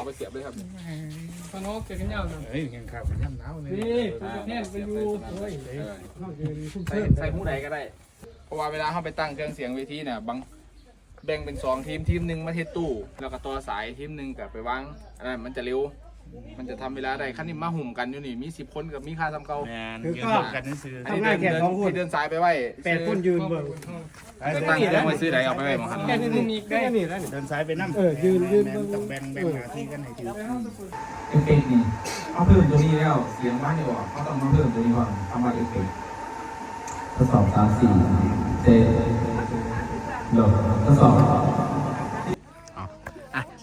เอาไปเสียบเลยครับฟังงอกเกิดกันยาวนะเฮ้ยยังขับย่ำหนาวเลยนี่ตัวแทนไปอยู่โอ้ยเออเข้าเกินคุ้มใส่เพิ่มใส่ผู้ใดก็ได้ เพราะว่าเวลาเขาไปตั้งเครื่องเสียงเวทีเนี่ยบางแบ่งเป็นสองทีมทีมหนึ่งมาเทตู้แล้วก็ต่อสายทีมหนึ่งกับไปวางอันนั้นมันจะเร็ว มันจะทำเวลาได้ขั้นนี้มาหุ่มกันอยู่นี่มีสิบคนกับมีค่าทำเก่าแมนเกี่ยวกันนั่นซื้ออันนี้เดินเดินที่เดินสายไปไว้แปดคนยืนเบิ่งไปตั้งเครื่องไว้ซื้อไหนเอาไปไว้หมองหันแค่นี้มีแค่นี้แล้วนี่เดินซ้ายไปนั่งเออยืนยืนต้องแบ่งแบ่งหน้าที่กันให้ถือเอฟเฟกต์นี่เขาเพิ่มตัวนี้แล้วเสียงบ้านดีกว่าเขาต้องมาเพิ่มตัวนี้ก่อนทำมาเอฟเฟกต์ทดสอบสามสี่เจโหลดทดสอบอะ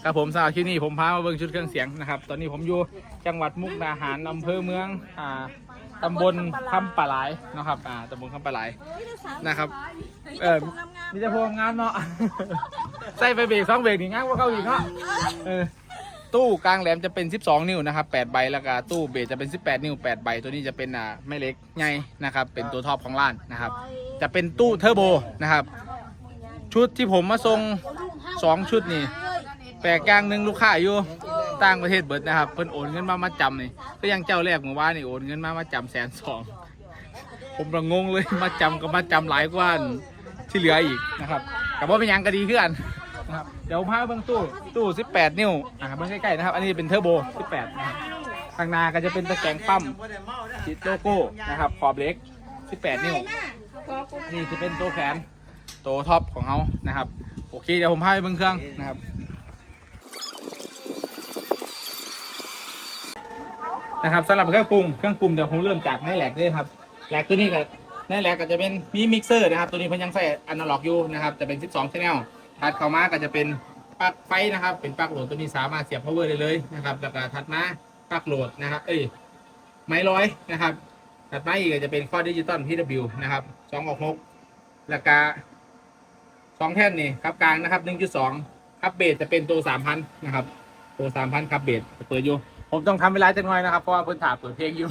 ครับผมสำหรับคลิปนี้ผมพามาเบิ่งชุดเครื่องเสียงนะครับ ตอนนี้ผมอยู่จังหวัดมุกดาหารอำเภอเมืองอ่าตำบลคำปะหลายนะครับอ่าตำบลคำปะหลายนะครับเออมีแต่พวงงานเนาะ ใส่ไปเบรกสองเบรกนี่ง่ายกว่าเขาอีกเนาะเออตู้กลางแหลมจะเป็น 12 นิ้วนะครับ8ใบแล้วก็ตู้เบสจะเป็น 18 นิ้ว 8 ใบ ตัวนี้จะเป็นอ่าไม่เล็กใหญ่นะครับ เป็นตัวท็อปของร้านนะครับ จะเป็นตู้เทอร์โบนะครับ ชุดที่ผมมาส่งสองชุดนี่ แปลกอย่างหนึ่งลูกค้าอยู่ต่างประเทศเบิดนะครับเพิ่นโอนเงินมามาจำนี่ก็ยังเจ้าแรกเมื่อวานนี่โอนเงินมามาจำแสนสองผมระงงเลยมาจำก็มาจำหลายกว่าอันที่เหลืออีกนะครับแต่ว่าเป็นยังก็ดีขึ้นนะครับเดี๋ยวผมพาเบื้องตู้ตู้ 18 นิ้วอ่าเบื้องใกล้ๆนะครับ อันนี้เป็นเทอร์โบ 18 นะครับข้างนาก็จะเป็นตะแกรงปั๊มติดโลโก้นะครับขอบเล็ก 18 นิ้วนี่จะเป็นตัวแขนตัวท็อปของเขานะครับ โอเคเดี๋ยวผมพาไปเบื้องเครื่องนะครับ นะครับสำหรับเครื่องปรุงเครื่องปรุงเดี๋ยวผมเริ่มจากในแหลกเลยครับแหลกตัวนี้กับในแหลกก็จะเป็นมีมิกเซอร์นะครับ ตัวนี้เพิ่นยังใส่อนาล็อกอยู่นะครับจะเป็น 12 channel ถัดเข้ามาก็จะเป็นปลั๊กไฟนะครับ เป็นปลั๊กโหลดตัวนี้สามารถเสียบ power ได้เลยนะครับแล้วก็ถัดมาปลั๊กโหลดนะครับ เอ้ยไม้ร้อยนะครับถัดมาอีกก็จะเป็นข้อดิจิตอล PW นะครับ266แล้วก็สองแท่นนี่ครับกลางนะครับ 1.2ครับเบสจะเป็นตัว 3,000 นะครับ ตัว 3,000ครับเบสเปิดอยู่ ผมต้องทำเวลาจังหน่อยนะครับ เพราะว่าเพิ่นถามเปิดเพลงอยู่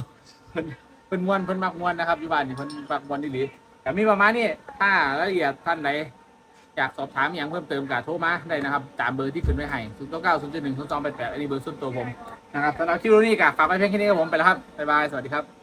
เพิ่นเพิ่นม้วนเพิ่นมักม้วนนะครับอยู่บ้านนี่เพิ่นมักม้วนดีหลีแต่มีประมาณนี้ถ้ารายละเอียดท่านใดอยากสอบถามอย่างเพิ่มเติมก็โทรมาได้นะครับ ตามเบอร์ที่ขึ้นไว้ให้0 9 9 0 7 1 0 2 8 8อันนี้เบอร์ส่วนตัวผมนะครับสำหรับคลิปนี้ก็ฝากไว้เพียงแค่นี้ครับผมไปแล้วครับบ๊ายบายสวัสดีครับ